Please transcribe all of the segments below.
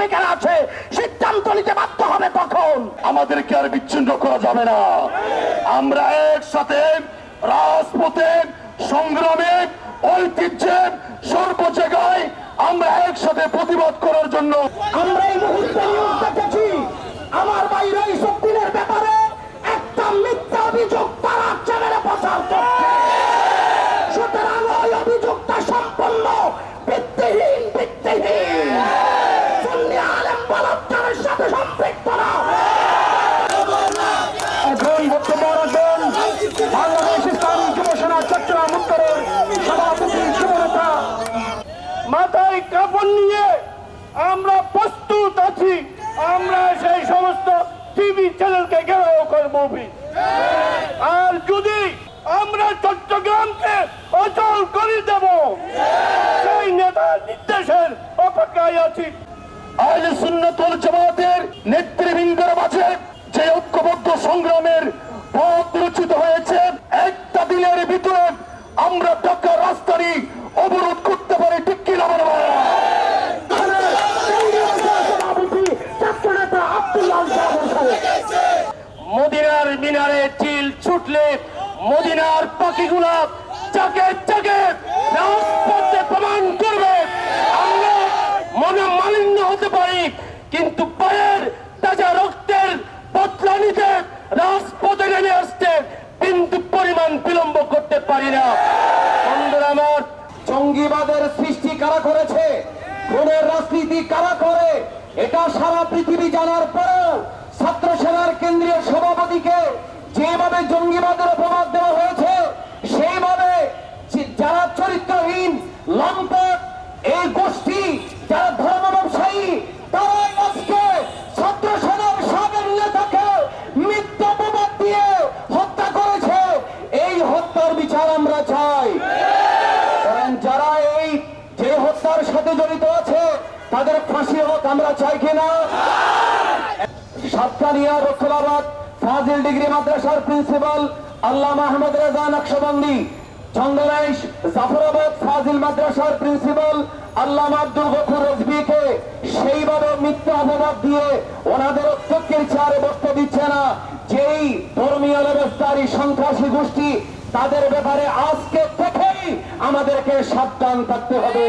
ভূমিকা আছে? সিদ্ধান্ত নিতে বাধ্য হবে তখন। আমাদেরকে আর বিচ্ছিন্ন করা যাবে না। আমরা একসাথে রাজপথে সংগ্রামে ঐতিহ্যে সর্ব জায়গায় আমরা একসাথে প্রতিবাদ করার জন্য আমরা এই মুহূর্তে নিউজ দেখেছি। আমার বাইরে এই সব ব্যাপারে একটা মিথ্যা অভিযোগ মাথায় নিয়ে আমরা প্রস্তুত আছি, আমরা সেই সমস্ত টিভি চ্যানেলকে ঘেরাও করব আর যদি আমরা চট্টগ্রামকে অচল করে দেব, সেই নেতার নির্দেশের অপেক্ষায় আছি। আহলে সুন্নতুল জামাতের নেতৃবৃন্দের মাঝে মিনারে চিল ছুটলে মদিনার পাখিগুলা চাকে চাকে রাজপথে প্রমাণ করবে। আমরা মনে মালিন্য হতে পারি, কিন্তু পায়ের তাজা রক্তের বদলা নিতে রাজপথে নেমে আসতে কিন্তু পরিমাণ বিলম্ব করতে পারি না। বন্ধুরা আমার, জঙ্গিবাদের সৃষ্টি কারা করেছে? খুনের রাজনীতি কারা করে? এটা সারা পৃথিবী জানার পরেও ছাত্র কেন্দ্রীয় সভাপতিকে যেভাবে জঙ্গিবাদের অপবাদ দেওয়া হয়েছে, সেইভাবে যারা চরিত্রহীন, লম্পট, এই গোষ্ঠী, যারা ধর্ম ব্যবসায়ী, তারাই আজকে হত্যার বিচার আমরা চাই। যারা এই যে হত্যার সাথে জড়িত আছে, তাদের ফাঁসি হোক আমরা চাই কিনা? সাতকানিয়া রক্ষলাবাদ ফাজিল ডিগ্রি মাদ্রাসার প্রিন্সিপাল আল্লাহ মাহমুদ রেজা নকশবন্দি চন্দনাইশ জাফরাবাদ ফাজিল মাদ্রাসার প্রিন্সিপাল আল্লাহ আব্দুল গফুর রজবিকে সেইভাবে মিথ্যা অপবাদ দিয়ে ওনাদের অত্যক্ষের চেয়ারে বসতে দিচ্ছে না। যেই ধর্মীয় ব্যবস্থারই সন্ত্রাসী গোষ্ঠী, তাদের ব্যাপারে আজকে থেকেই আমাদেরকে সাবধান থাকতে হবে।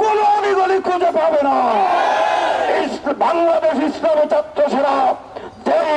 কোন অলিগলি খুঁজে পাবে না। বাংলাদেশ ইসলামী ছাত্র সেনা যেই